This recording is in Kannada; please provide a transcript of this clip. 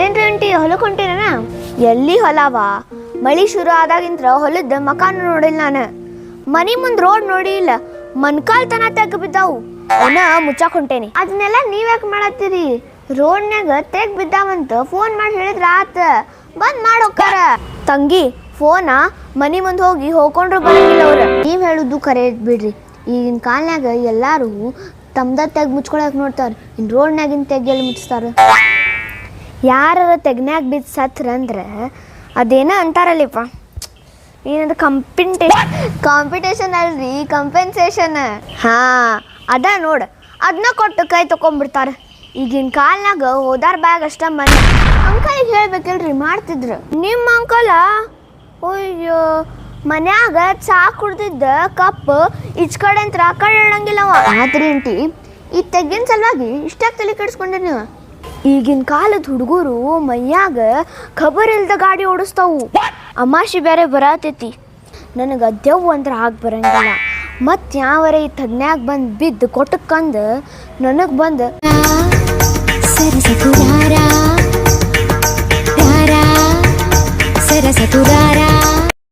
ಏನ್ರಿ ಆಂಟಿ ಹೊಲಕ್ಕೆ ಹೊಂಟೇನ ಎಲ್ಲಿ ಹೊಲವ? ಮಳಿ ಶುರು ಆದಾಗಿಂತ್ರ ಹೊಲದ ಮಕಾನ ನೋಡಿಲ್ಲ ನಾನು. ಮನಿ ಮುಂದ್ ರೋಡ್ ನೋಡಿ ಇಲ್ಲ ಮನ್ಕಾಲ್ ತನ ತೆಗ್ ಬಿದ್ದಾವು. ಅನ ಮುಚ್ಚಾಕ್ ಹೊಂಟೇನಿ. ಅದನ್ನೆಲ್ಲ ನೀವ್ಯಾಕೆ ಮಾಡತ್ತೀರಿ? ರೋಡ್ನ್ಯಾಗ ತೆಗ್ ಬಿದ್ದಾವಂತ ಫೋನ್ ಮಾಡಿ ಹೇಳಿದ್ರ ಆತ. ಬಂದ್ ಮಾಡೋಕ್ಕಾರ ತಂಗಿ ಫೋನ ಮನಿ ಮುಂದ್ ಹೋಗಿ ಹೋಗ್ಕೊಂಡ್ರು ಬರಂಗಿಲ್ಲ ಅವ್ರ. ನೀವ್ ಹೇಳುದು ಕರೆ ಬಿಡ್ರಿ. ಈಗಿನ ಕಾಲ್ನ್ಯಾಗ ಎಲ್ಲಾರು ತಮ್ದ ತೆಗ್ ಮುಚ್ಕೊಳಕ್ ನೋಡ್ತಾರ. ಇನ್ ರೋಡ್ನ್ಯಾಗಿನ ತೆಗ್ ಎಲ್ಲಿ ಮುಚ್ತಾರ ಯಾರ ತೆಗ್ನ್ಯಾಗ ಬಿದ್ದು ಸತ್ರ ಅಂದ್ರೆ ಅದೇನ ಅಂತಾರಲ್ಲಿಪ್ಪ? ಏನಂದ್ರೆ ಕಂಪಿಟೇ ಕಾಂಪಿಟೇಷನ್ ಅಲ್ರಿ ಕಂಪೆನ್ಸೇಷನ್ ಹಾಂ, ಅದ ನೋಡು ಅದನ್ನ ಕೊಟ್ಟು ಕೈ ತಕೊಂಡ್ಬಿಡ್ತಾರ ಈಗಿನ ಕಾಲ್ನಾಗ ಓದಾರ್ ಬ್ಯಾಗ್ ಅಷ್ಟ ಮನೆ ಅಂಕಲಿಗೆ ಹೇಳ್ಬೇಕಲ್ರಿ, ಮಾಡ್ತಿದ್ರು. ನಿಮ್ಮ ಅಂಕಲ, ಅಯ್ಯೋ, ಮನ್ಯಾಗ ಚಾ ಕುಡ್ದಿದ್ದ ಕಪ್ ಈಚ್ ಕಡೆ ಅಂತ ಆ ಕಡೆ ಈ ತೆಗ್ಗಿನ ಸಲುವಾಗಿ ಇಷ್ಟಾಗಿ ತಲೆ ಕೆಡ್ಸ್ಕೊಂಡ್ರಿ ನೀವು. ಈಗಿನ ಕಾಲದ ಹುಡುಗರು ಮೈಯಾಗ ಖಬರ್ ಇಲ್ದ ಗಾಡಿ ಓಡಿಸ್ತಾವು. ಅಮಾಶಿ ಬೇರೆ ಬರತೈತಿ. ನನಗೆ ಅದ್ಯವ್ ಅಂದ್ರ ಆಗ ಬರಂಗಿಲ್ಲ. ಮತ್ ಯಾವರೆ ಈ ತಜ್ಞಾಗ ಬಂದ್ ಬಿದ್ದ ಕೊಟ್ಟಕ್ಕಂದು ನನಗೆ ಬಂದ್ ಸರಸತುದಾರ ಸರಸು